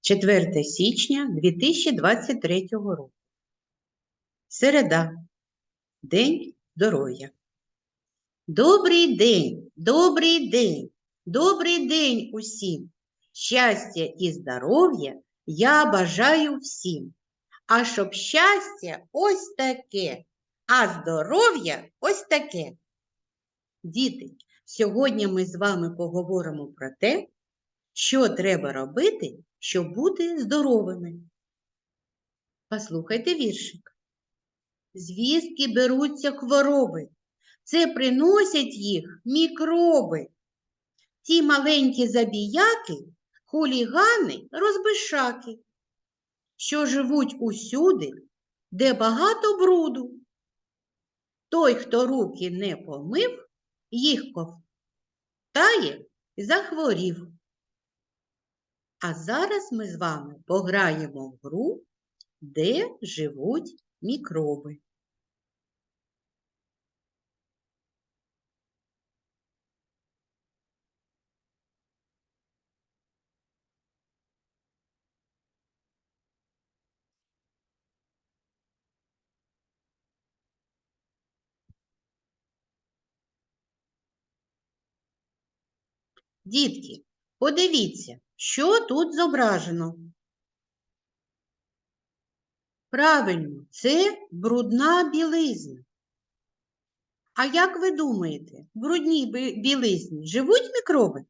4 січня 2023 року. Середа. День здоров'я. Добрий день, добрий день, добрий день усім. Щастя і здоров'я я бажаю всім. А щоб щастя ось таке, а здоров'я ось таке. Діти, сьогодні ми з вами поговоримо про те, що треба робити, щоб бути здоровими. Послухайте віршик. Звістки беруться хвороби. Це приносять їх мікроби. Ті маленькі забіяки, хулігани, розбишаки, що живуть усюди, де багато бруду. Той, хто руки не помив, їх ковтає захворів. А зараз ми з вами пограємо в гру, де живуть мікроби. Дітки, подивіться, що тут зображено. Правильно, це брудна білизна. А як ви думаєте, в брудній білизні живуть мікроби?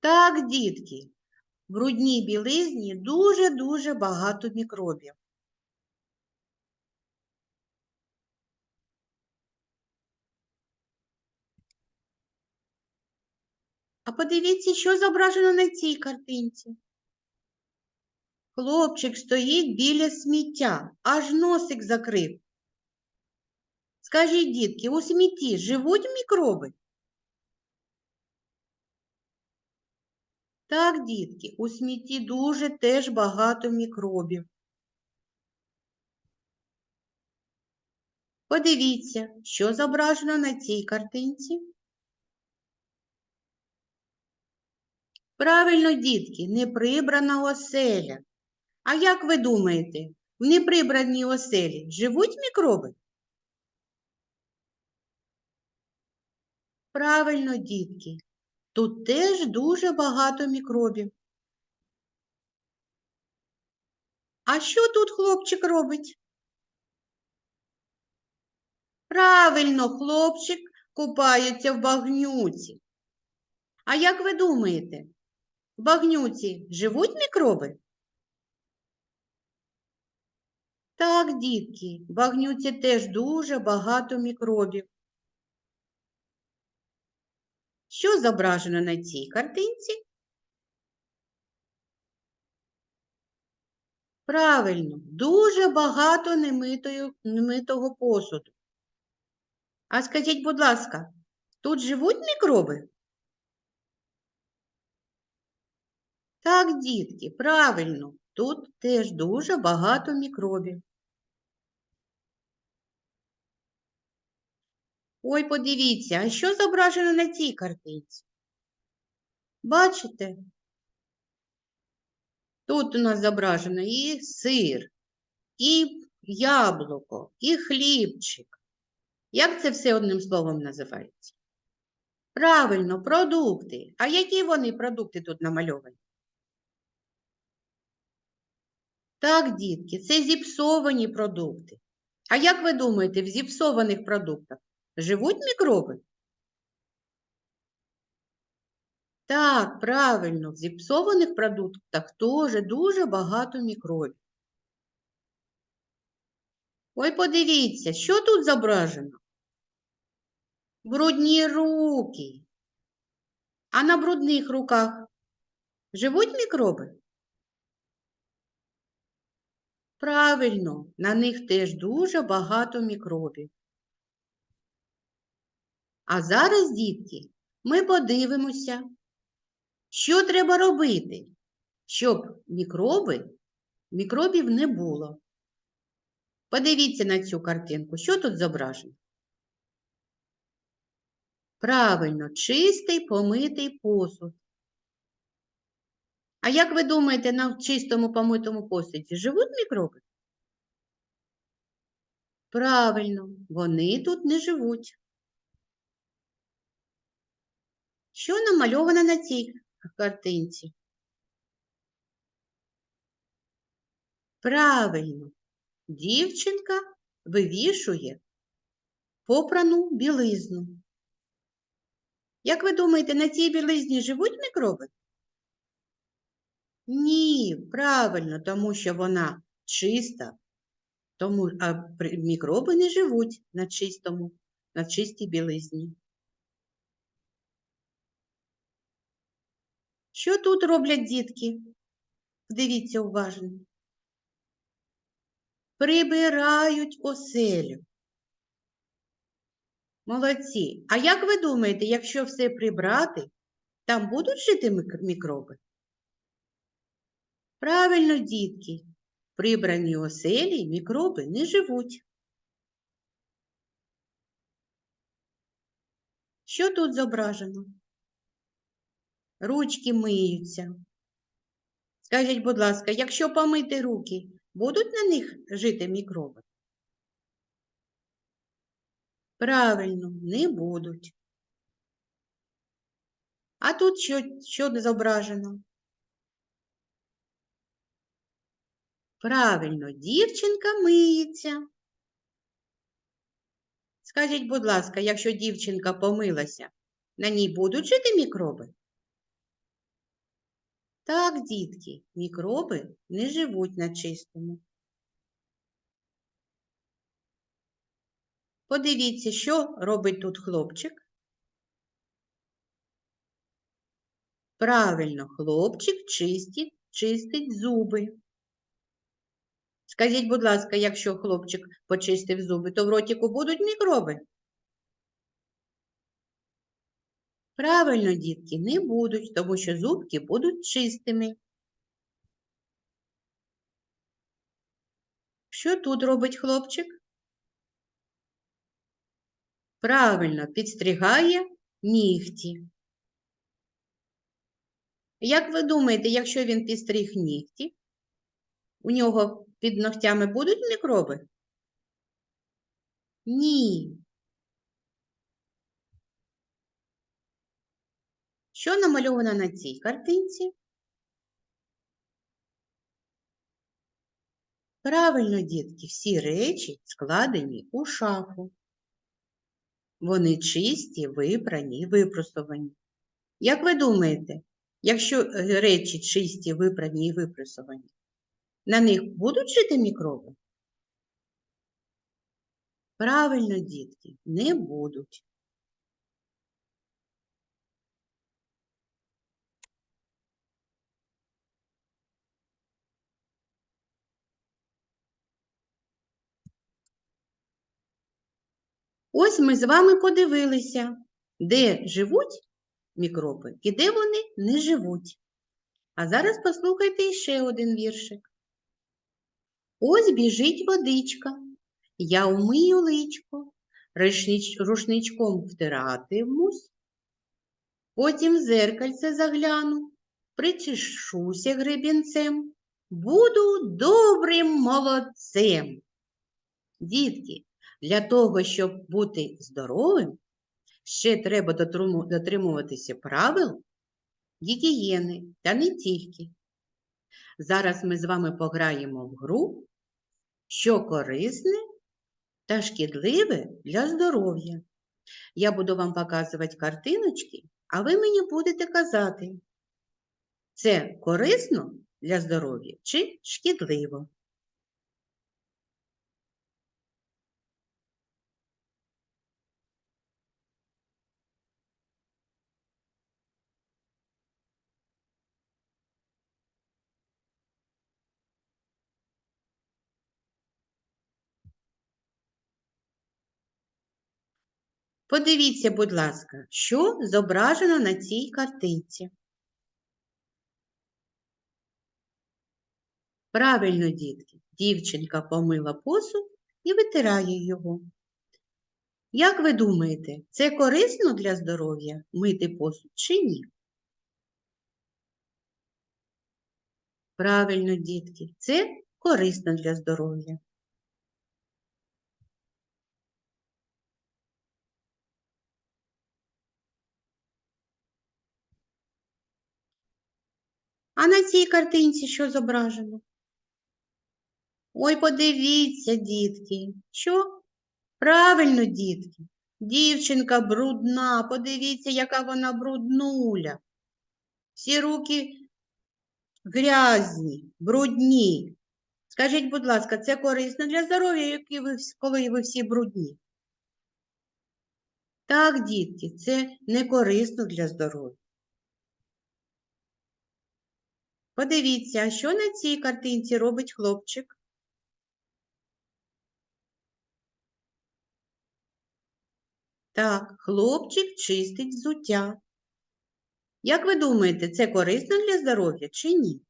Так, дітки, в брудній білизні дуже-дуже багато мікробів. А подивіться, що зображено на цій картинці. Хлопчик стоїть біля сміття, аж носик закрив. Скажіть, дітки, у смітті живуть мікроби? Так, дітки, у смітті дуже теж багато мікробів. Подивіться, що зображено на цій картинці. Правильно, дітки, неприбрана оселя. А як ви думаєте, в неприбраній оселі живуть мікроби? Правильно, дітки, тут теж дуже багато мікробів. А що тут хлопчик робить? Правильно, хлопчик купається в багнюці. А як ви думаєте, в багнюці живуть мікроби? Так, дітки, в багнюці теж дуже багато мікробів. Що зображено на цій картинці? Правильно, дуже багато немитої, немитого посуду. А скажіть, будь ласка, тут живуть мікроби? Так, дітки, правильно, тут теж дуже багато мікробів. Ой, подивіться, а що зображено на цій картинці? Бачите? Тут у нас зображено і сир, і яблуко, і хлібчик. Як це все одним словом називається? Правильно, продукти. А які вони продукти тут намальовані? Так, дітки, це зіпсовані продукти. А як ви думаєте, в зіпсованих продуктах живуть мікроби? Так, правильно, в зіпсованих продуктах теж дуже багато мікробів. Ой, подивіться, що тут зображено? Брудні руки. А на брудних руках живуть мікроби? Правильно, на них теж дуже багато мікробів. А зараз, дітки, ми подивимося, що треба робити, щоб мікроби, мікробів не було. Подивіться на цю картинку, що тут зображено? Правильно, чистий помитий посуд. А як ви думаєте, на чистому помитому посуді живуть мікроби? Правильно, вони тут не живуть. Що намальовано на цій картинці? Правильно, дівчинка вивішує попрану білизну. Як ви думаєте, на цій білизні живуть мікроби? Ні, правильно, тому що вона чиста, тому а мікроби не живуть на чистому, на чистій білизні. Що тут роблять дітки? Дивіться уважно. Прибирають оселю. Молодці. А як ви думаєте, якщо все прибрати, там будуть жити мікроби? Правильно, дітки. В прибраній оселі мікроби не живуть. Що тут зображено? Ручки миються. Скажіть, будь ласка, якщо помити руки, будуть на них жити мікроби? Правильно, не будуть. А тут що, що зображено? Правильно, дівчинка миється. Скажіть, будь ласка, якщо дівчинка помилася, на ній будуть жити мікроби? Так, дітки, мікроби не живуть на чистому. Подивіться, що робить тут хлопчик. Правильно, хлопчик чистить, чистить зуби. Скажіть, будь ласка, якщо хлопчик почистив зуби, то в ротику будуть мікроби? Правильно, дітки, не будуть, тому що зубки будуть чистими. Що тут робить хлопчик? Правильно, підстригає нігті. Як ви думаєте, якщо він підстриг нігті, у нього під ногтями будуть мікроби? Ні. Що намальовано на цій картинці? Правильно, дітки, всі речі складені у шафу. Вони чисті, випрані випросовані. Як ви думаєте, якщо е, речі чисті, випрані і випросовані, на них будуть жити мікроби? Правильно, дітки, не будуть. Ось ми з вами подивилися, де живуть мікроби і де вони не живуть. А зараз послухайте іще один віршик. Ось біжить водичка, я умию личко, рушничком втиратимусь, потім в зеркальце загляну, причешуся гребінцем, буду добрим молодцем. Дітки, для того, щоб бути здоровим, ще треба дотримуватися правил гігієни, та не тільки. Зараз ми з вами пограємо в гру, що корисне та шкідливе для здоров'я. Я буду вам показувати картиночки, а ви мені будете казати, це корисно для здоров'я чи шкідливо. Подивіться, будь ласка, що зображено на цій картинці. Правильно, дітки, дівчинка помила посуд і витирає його. Як ви думаєте, це корисно для здоров'я мити посуд чи ні? Правильно, дітки, це корисно для здоров'я. А на цій картинці що зображено? Ой, подивіться, дітки. Що? Правильно, дітки. Дівчинка брудна, подивіться, яка вона бруднуля. Всі руки грязні, брудні. Скажіть, будь ласка, це корисно для здоров'я, коли ви всі брудні? Так, дітки, це не корисно для здоров'я. Подивіться, що на цій картинці робить хлопчик? Так, хлопчик чистить взуття. Як ви думаєте, це корисно для здоров'я чи ні?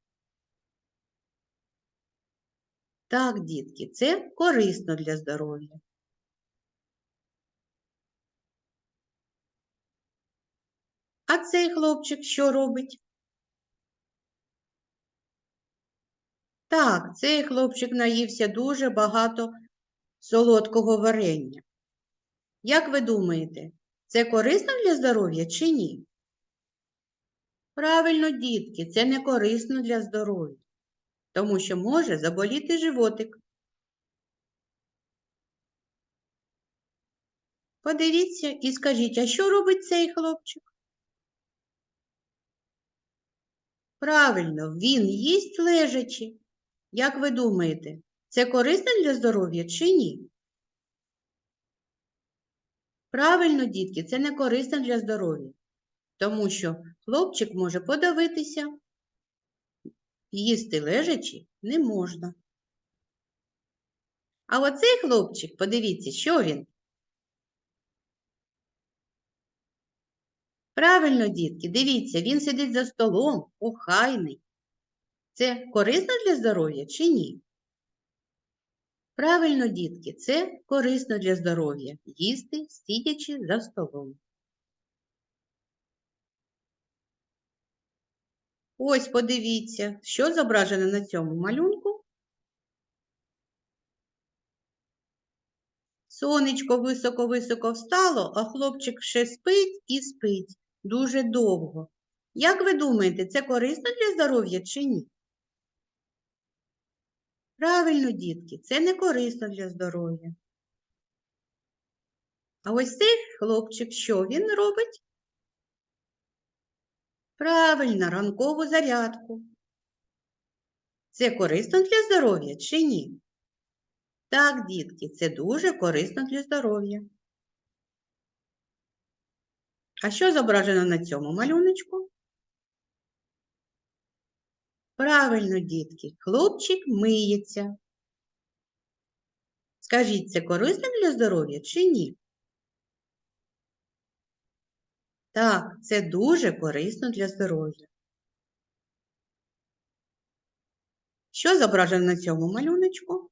Так, дітки, це корисно для здоров'я. А цей хлопчик що робить? Так, цей хлопчик наївся дуже багато солодкого варення. Як ви думаєте, це корисно для здоров'я чи ні? Правильно, дітки, це не корисно для здоров'я, тому що може заболіти животик. Подивіться і скажіть, а що робить цей хлопчик? Правильно, він їсть лежачи. Як ви думаєте, це корисно для здоров'я чи ні? Правильно, дітки, це не корисно для здоров'я, тому що хлопчик може подавитися, їсти лежачи не можна. А оцей хлопчик, подивіться, що він? Правильно, дітки, дивіться, він сидить за столом, охайний. Це корисно для здоров'я чи ні? Правильно, дітки, це корисно для здоров'я їсти, сидячи за столом. Ось подивіться, що зображено на цьому малюнку. Сонечко високо-високо встало, а хлопчик ще спить і спить дуже довго. Як ви думаєте, це корисно для здоров'я чи ні? Правильно, дітки, це не корисно для здоров'я. А ось цей хлопчик, що він робить? Правильно, ранкову зарядку. Це корисно для здоров'я чи ні? Так, дітки, це дуже корисно для здоров'я. А що зображено на цьому малюночку? Правильно, дітки, хлопчик миється. Скажіть, це корисно для здоров'я чи ні? Так, це дуже корисно для здоров'я. Що зображено на цьому малюночку?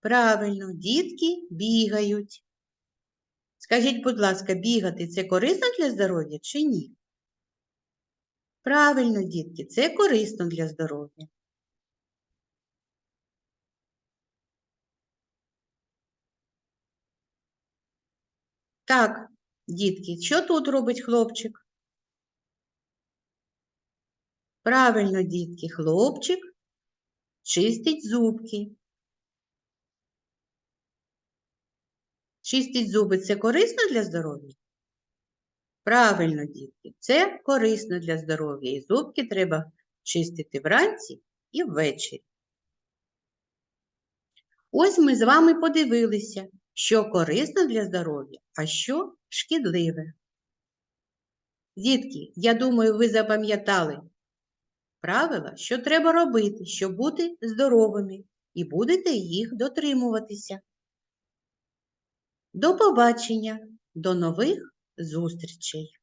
Правильно, дітки бігають. Скажіть, будь ласка, бігати це корисно для здоров'я чи ні? Правильно, дітки, це корисно для здоров'я. Так, дітки, що тут робить хлопчик? Правильно, дітки, хлопчик чистить зубки. Чистить зуби це корисно для здоров'я? Правильно, дітки, це корисно для здоров'я. І зубки треба чистити вранці і ввечері. Ось ми з вами подивилися, що корисно для здоров'я, а що шкідливе. Дітки, я думаю, ви запам'ятали правила, що треба робити, щоб бути здоровими, і будете їх дотримуватися. До побачення, до нових зустрічей!